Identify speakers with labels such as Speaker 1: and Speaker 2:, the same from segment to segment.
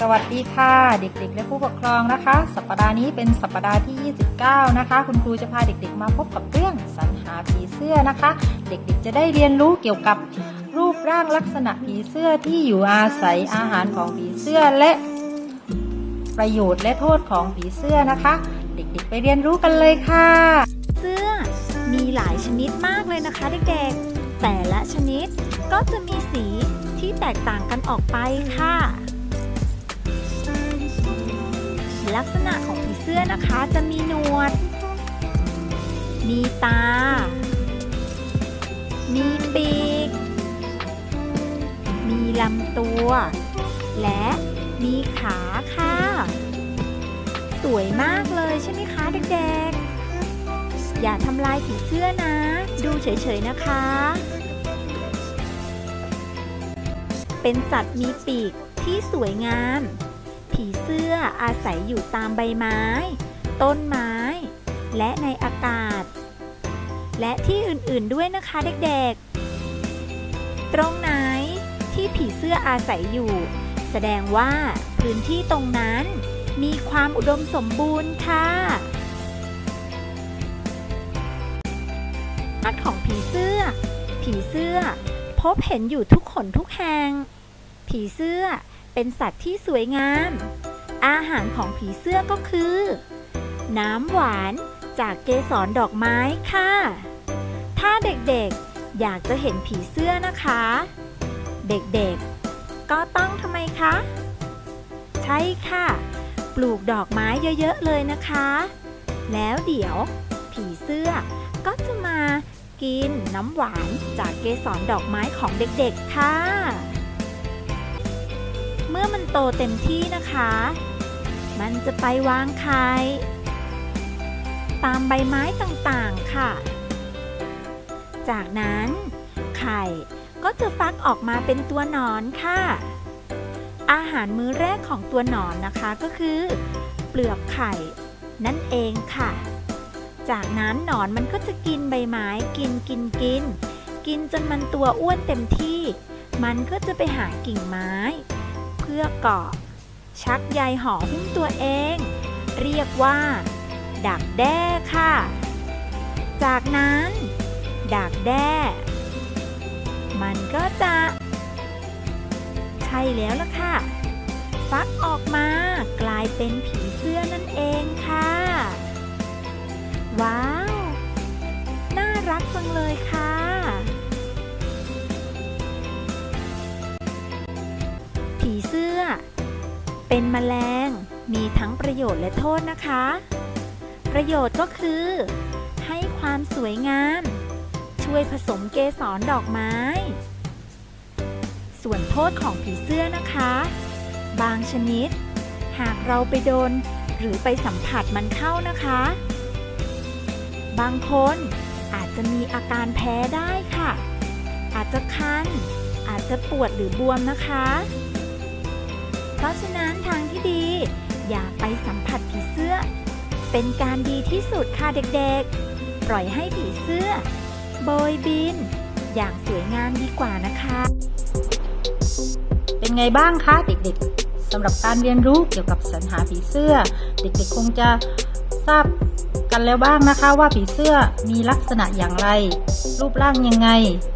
Speaker 1: สวัสดีค่ะ เด็กๆ และผู้ปกครองนะคะ สัปดาห์นี้เป็นสัปดาห์ที่ 29 นะคะ คุณครูจะพาเด็กๆ มาพบกับเรื่องสรรหาผีเสื้อนะคะ เด็กๆ จะได้เรียนรู้เกี่ยวกับรูปร่างลักษณะผีเสื้อที่อยู่อาศัยอาหารของผีเสื้อและประโยชน์และโทษของผีเสื้อนะคะ เด็กๆ ไปเรียนรู้กันเลยค่ะ
Speaker 2: เสื้อมีหลายชนิดมากเลยนะคะเด็กๆ แต่ละชนิดก็จะมีสีที่แตกต่างกันออกไปค่ะ ลักษณะของผีเสื้อนะคะจะมีหนวด มีตา มีปีก มีลำตัว และมีขาค่ะ สวยมากเลยใช่ไหมคะเด็กๆ อย่าทำลายผีเสื้อนะ ดูเฉยๆนะคะ เป็นสัตว์มีปีกที่สวยงาม ผีเสื้ออาศัยอยู่ตามใบไม้ ต้นไม้ และในอากาศ และที่อื่นๆด้วยนะคะเด็กๆ ตรงไหนที่ผีเสื้ออาศัยอยู่ แสดงว่าพื้นที่ตรงนั้นมีความอุดมสมบูรณ์ค่ะลักษณ์ของผีเสื้อ ผีเสื้อ พบเห็นอยู่ทุกขนทุกแห่ง ผีเสื้อ เป็นสัตว์ที่สวยงาม อาหารของผีเสื้อก็คือ น้ำหวานจากเกสรดอกไม้ค่ะ ถ้าเด็กๆอยากจะเห็นผีเสื้อนะคะ เด็กๆ ก็ต้องทำไมคะ ใช่ค่ะ ปลูกดอกไม้เยอะๆเลยนะคะ แล้วเดี๋ยว ผีเสื้อก็จะมากินน้ำหวานจากเกสรดอกไม้ของเด็กๆค่ะ เมื่อมันโตเต็มที่นะคะ มันจะไปวางไข่ตามใบไม้ต่างๆค่ะ จากนั้นไข่ก็จะฟักออกมาเป็นตัวหนอนค่ะ อาหารมื้อแรกของตัวหนอนนะคะก็คือ เปลือกไข่นั่นเองค่ะ จากนั้นหนอนมันก็จะกินใบไม้กินกินกิน กินจนมันตัวอ้วนเต็มที่ มันก็จะไปหากิ่งไม้ เพื่อเกาะ ชักใยห่อหุ้มตัวเอง เรียกว่า ดักแด้ค่ะ จากนั้น ดักแด้ มันก็จะ ใช่แล้วล่ะค่ะ ฟักออกมากลายเป็นผีเสื้อนั่นเองค่ะ ว้าว น่ารักจังเลยค่ะ เป็นแมลง มีทั้งประโยชน์และโทษนะคะ ประโยชน์ก็คือ ให้ความสวยงาม ช่วยผสมเกสรดอกไม้ ส่วนโทษของผีเสื้อนะคะ บางชนิด หากเราไปโดนหรือไปสัมผัสมันเข้านะคะ บางคนอาจจะมีอาการแพ้ได้ค่ะ อาจจะคัน อาจจะปวดหรือบวมนะคะ ราะฉะนั้นทางที่ดี อย่าไปสัมผัสผีเสื้อ เป็นการดีที่สุดค่ะเด็กๆ ปล่อยให้ผีเสื้อ โบยบิน อย่างสวยงามดีกว่านะคะ
Speaker 1: เป็นไงบ้างคะเด็กๆสำหรับการเรียนรู้เกี่ยวกับสรรหาผีเสื้อ เด็กๆคงจะทราบกันแล้วบ้างนะคะว่าผีเสื้อมีลักษณะอย่างไร รูปร่างยังไง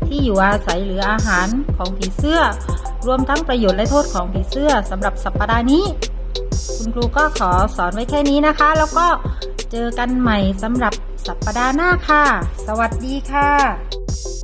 Speaker 1: ที่อยู่อาศัยหรืออาหารของผีเสื้อ รวมทั้งประโยชน์และโทษของผีเสื้อสำหรับสัปดาห์นี้ คุณครูก็ขอสอนไว้แค่นี้นะคะ แล้วก็เจอกันใหม่สำหรับสัปดาห์หน้าค่ะ สวัสดีค่ะ